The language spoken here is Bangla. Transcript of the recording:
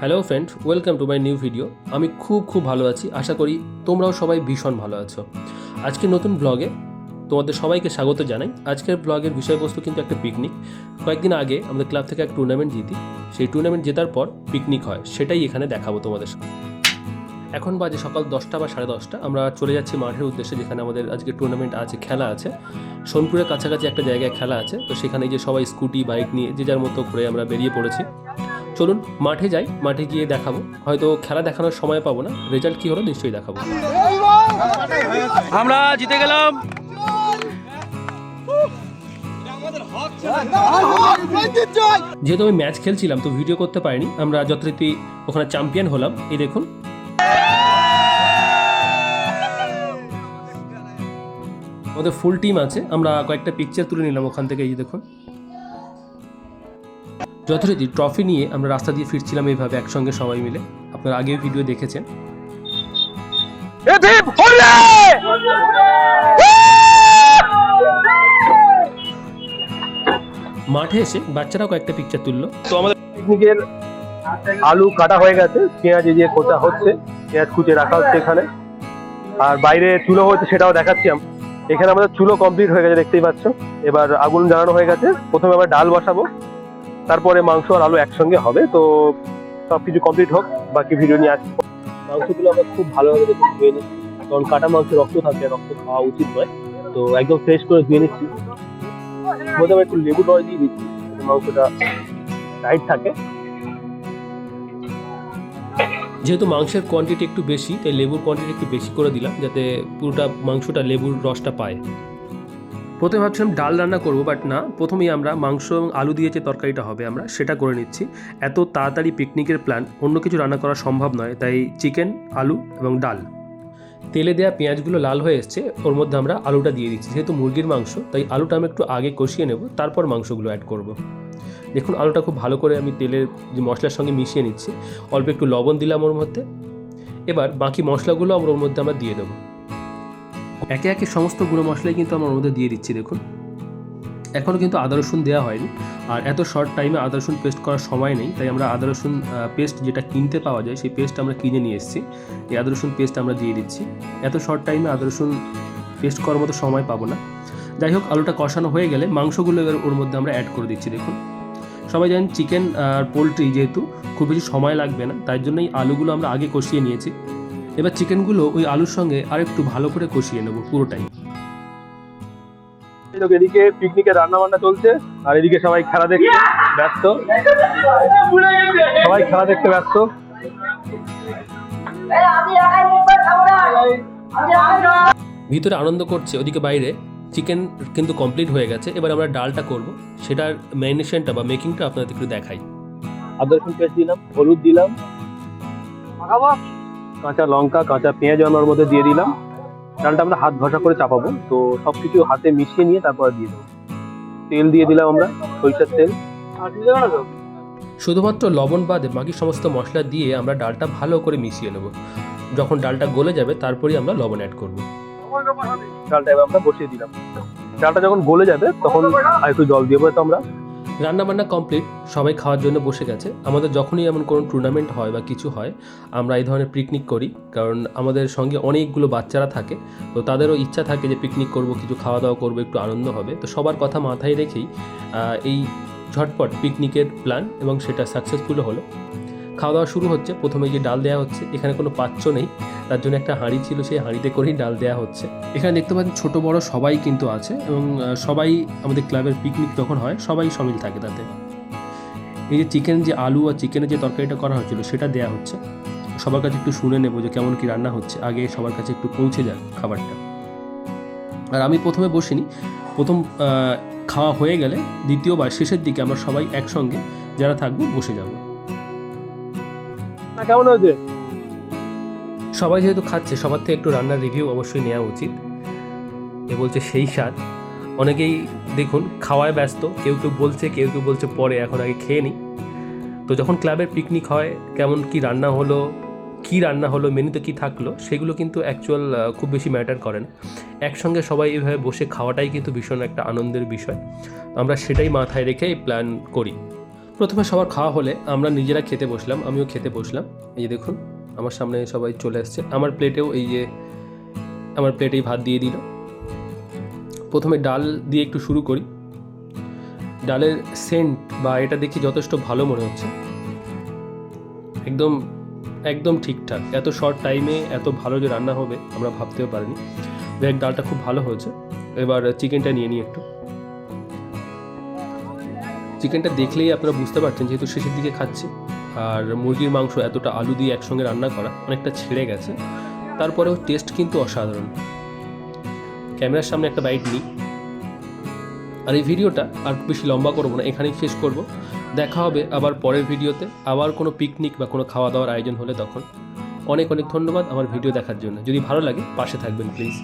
Hello friend welcome to my new video আমি খুব খুব ভালো আছি। আশা করি তোমরাও সবাই ভীষণ ভালো আছো। আজকে নতুন ব্লগে তোমাদের সবাইকে স্বাগত জানাই। আজকের ব্লগের বিষয়বস্তু কিন্তু একটা পিকনিক কয়েকদিন আগে আমাদের ক্লাব থেকে এক টুর্নামেন্ট জিতি। সেই টুর্নামেন্ট জেতার পর পিকনিক হয়। সেটাই এখানে দেখাবো তোমাদের সাথে এখন বাজে সকাল দশটা বা সাড়ে দশটা। আমরা চলে যাচ্ছি মাঠের উদ্দেশ্যে, যেখানে আমাদের আজকে টুর্নামেন্ট আছে, খেলা আছে। সোনপুরের কাছাকাছি একটা জায়গায় খেলা আছে। তো সেখানে যে সবাই স্কুটি বাইক নিয়ে, যে যার মতো ঘুরে আমরা বেরিয়ে পড়েছি। চলুন, মাঠে যাই, মাঠে গিয়ে দেখাবো। হয়তো খেলা দেখানোর সময় পাবো না রেজাল্ট কি হলো নিশ্চয়ই দেখাবো। আমরা জিতে গেলাম। যেহেতু আমি ম্যাচ খেলছিলাম, তো ভিডিও করতে পারিনি, আমরা যথারীতি ওখানে চ্যাম্পিয়ন হলাম। এই দেখুন। ওদের ফুল টিম আছে, আমরা কয়েকটা পিকচার তুলে নিলাম ওখান থেকে, এই দেখুন। যথারীতি ট্রফি নিয়ে আমরা রাস্তা দিয়ে ফিরছিলাম এইভাবে একসঙ্গে সবাই মিলে। আপনারা আগেও ভিডিও দেখেছেন। মাঠে এসে বাচ্চারা কয়েকটা পিকচার তুললো। তো আমাদের পিকনিকের আলু কাটা হয়ে গেছে পেঁয়াজ এই যে কোচা হচ্ছে পেঁয়াজ কুচে রাখা হচ্ছে এখানে। আর বাইরে চুলো হচ্ছে সেটাও দেখাচ্ছি আমি এখানে আমাদের চুলো কমপ্লিট হয়ে গেছে দেখতেই পাচ্ছ। এবার আগুন জ্বালানো হয়ে গেছে। প্রথমে আবার ডাল বসাবো। তারপরে মাংস আর আলু একসঙ্গে হবে, তো সব কিছু কমপ্লিট হোক, বাকি ভিডিও নিয়ে আসছি মাংসগুলো আমরা খুব ভালোভাবে দেখে ধুয়ে নিচ্ছি। কারণ কাটা মাংস রক্ত থাকে, রক্ত খাওয়া উচিত নয়। তো একদম ফ্রেশ করে ধুয়ে নিচ্ছি। প্রথমে একটু লেবু রস দিয়ে দিচ্ছি মাংসটা টাইট থাকে। যেহেতু মাংসের কোয়ান্টিটি একটু বেশি, তাই লেবুর কোয়ান্টিটি একটু বেশি করে দিলাম, যাতে পুরোটা মাংসটা লেবুর রসটা পায়। প্রথমে ভাবছিলাম ডাল রান্না করব বাট না, প্রথমেই আমরা মাংস এবং আলু দিয়ে যে তরকারিটা হবে আমরা, সেটা করে নিচ্ছি। এত তাড়াতাড়ি পিকনিকের প্ল্যান অন্য কিছু রান্না করা সম্ভব নয়, তাই চিকেন আলু এবং ডাল। তেলে দেওয়া পেঁয়াজগুলো লাল হয়ে এসছে, ওর মধ্যে আমরা আলুটা দিয়ে দিচ্ছি। যেহেতু মুরগির মাংস, তাই আলুটা আমি একটু আগে কষিয়ে নেব, তারপর মাংসগুলো অ্যাড করব। দেখুন, আলুটা খুব ভালো করে আমি তেলের যে মশলার সঙ্গে মিশিয়ে নিচ্ছি। অল্প একটু লবণ দিলাম ওর মধ্যে। এবার বাকি মশলাগুলো আমরা ওর মধ্যে আমরা দিয়ে দেবো। একে একে সমস্ত গুঁড়ো মশলাই কিন্তু আমরা মধ্যে দিয়ে দিচ্ছি, দেখুন। এখনও কিন্তু আদা রসুন দেওয়া হয়নি। আর এত শর্ট টাইমে আদা রসুন পেস্ট করার সময় নেই, তাই আমরা আদা রসুন পেস্ট যেটা কিনতে পাওয়া যায়, সেই পেস্ট আমরা কিনে নিয়ে এসেছি। এই আদা রসুন পেস্ট আমরা দিয়ে দিচ্ছি। এত শর্ট টাইমে আদা রসুন পেস্ট করার মতো সময় পাবো না। যাই হোক, আলুটা কষানো হয়ে গেলে মাংসগুলো এবার ওর মধ্যে আমরা অ্যাড করে দিচ্ছি, দেখুন। সবাই জানেন চিকেন আর পোলট্রি যেহেতু খুব বেশি সময় লাগবে না, তাই জন্যই আলুগুলো আমরা আগে কষিয়ে নিয়েছি। এবার চিকেনগুলো ওই আলুর সঙ্গে আরেকটু ভালো করে কষিয়ে নেব পুরোটাই। লোক এদিকে পিকনিকে রান্না বান্না চলছে আর এদিকে সবাই খেলা দেখতে ব্যস্ত। সবাই খেলা দেখতে ব্যস্ত। ভিতরে আনন্দ করছে ওদিকে বাইরে। চিকেন কিন্তু কমপ্লিট হয়ে গেছে। এবার আমরা ডালটা করব। সেটার ম্যারিনেশনটা বা মেকিংটা আপনাদের একটু দেখাই। আদা রসুন পেস্ট দিলাম হলুদ দিলাম। কাঁচা লঙ্কা কাঁচা পেঁয়াজ আমরা ওর মধ্যে দিয়ে দিলাম। ডালটা আমরা হাত ঘষা করে চাপাবো। তো সবকিছু হাতে মিশিয়ে নিয়ে তারপরে দিয়ে দেবো। তেল দিয়ে দিলাম আমরা সরিষার তেল। শুধুমাত্র লবণ বাদে বাকি সমস্ত মশলা দিয়ে আমরা ডালটা ভালো করে মিশিয়ে নেব। যখন ডালটা গলে যাবে তারপরেই আমরা লবণ অ্যাড করব। ডালটা এবার আমরা বসিয়ে দিলাম। ডালটা যখন গলে যাবে তখন আর একটু জল দিয়ে তো আমরা। রান্না বান্না কমপ্লিট সবাই খাওয়ার জন্য বসে গেছে। আমাদের যখনই এমন কোনো টুর্নামেন্ট হয় বা কিছু হয়, আমরা এই ধরনের পিকনিক করি। কারণ আমাদের সঙ্গে অনেকগুলো বাচ্চারা থাকে, তো তাদেরও ইচ্ছা থাকে যে পিকনিক করব, কিছু খাওয়া দাওয়া করব, একটু আনন্দ হবে। তো সবার কথা মাথায় রেখেই এই ঝটপট পিকনিকের প্ল্যান এবং সেটা সাকসেসফুল হলো। খাওয়া দাওয়া শুরু হচ্ছে। প্রথমে যে ডাল দেওয়া হচ্ছে। এখানে কোনো পাত্র নেই। তার জন্য একটা হাঁড়ি ছিল, সেই হাঁড়িতে করেই ডাল দেওয়া হচ্ছে। এখানে দেখতে পাচ্ছেন ছোট, বড় সবাই কিন্তু আছে এবং সবাই আমাদের ক্লাবের পিকনিক যখন হয়, সবাই সামিল থাকে তাতে। এই যে চিকেন যে আলু আর চিকেনের যে তরকারিটা করা হয়েছিল, সেটা দেওয়া হচ্ছে। সবার কাছে একটু শুনে নেব যে কেমন কি রান্না হচ্ছে। আগে সবার কাছে একটু পৌঁছে যাক খাবারটা। আর আমি প্রথমে বসিনি। প্রথম খাওয়া হয়ে গেলে দ্বিতীয়বার শেষের দিকে আমরা সবাই একসঙ্গে যারা থাকব বসে যাব। কেমন হয়েছে? সবাই যেহেতু খাচ্ছে, সবার থেকে একটু রান্নার রিভিউ অবশ্যই নেওয়া উচিত। এ বলছে সেই স্বাদ। অনেকেই দেখুন, খাওয়ায় ব্যস্ত, কেউ কেউ বলছে, কেউ কেউ বলছে পরে, এখন আগে খেয়ে নিই। তো যখন ক্লাবের পিকনিক হয়, কেমন কি রান্না হলো, কি রান্না হলো, মেনুতে কি থাকল, সেগুলো কিন্তু অ্যাকচুয়াল খুব বেশি ম্যাটার করে না। একসঙ্গে সবাই এইভাবে বসে খাওয়াটাই কিন্তু ভীষণ একটা আনন্দের বিষয়। আমরা সেটাই মাথায় রেখে প্ল্যান করি। প্রথমে সবার খাওয়া হলে আমরা নিজেরা খেতে বসলাম, আমিও খেতে বসলাম। এই যে দেখুন, আমার সামনে সবাই চলে আসছে। আমার প্লেটেও এই যে, আমার প্লেটেই ভাত দিয়ে দিল। প্রথমে ডাল দিয়ে একটু শুরু করি। ডালের সেন্ট বা এটা দেখি যথেষ্ট ভালো মনে হচ্ছে। একদম একদম ঠিকঠাক। এত শর্ট টাইমে এত ভালো যে রান্না হবে, আমরা ভাবতেও পারিনি। দেখ, ডালটা খুব ভালো হয়েছে। এবার চিকেনটা নিয়ে নিই একটু। চিকেনটা দেখলেই আপনারা বুঝতে পারছেন যেহেতু শেষের দিকে খাচ্ছি। আর মুরগির মাংস এতটা আলু দিয়ে একসঙ্গে রান্না করা অনেকটা ছেড়ে গেছে। তারপরেও টেস্ট কিন্তু অসাধারণ। ক্যামেরার সামনে একটা বাইট নিই। আর এই ভিডিওটা আর বেশি লম্বা করব না, এখানেই শেষ করব। দেখা হবে আবার পরের ভিডিওতে। আবার কোনো পিকনিক বা কোনো খাওয়া দাওয়ার আয়োজন হলে তখন। অনেক অনেক ধন্যবাদ আমার ভিডিও দেখার জন্য। যদি ভালো লাগে, পাশে থাকবেন প্লিজ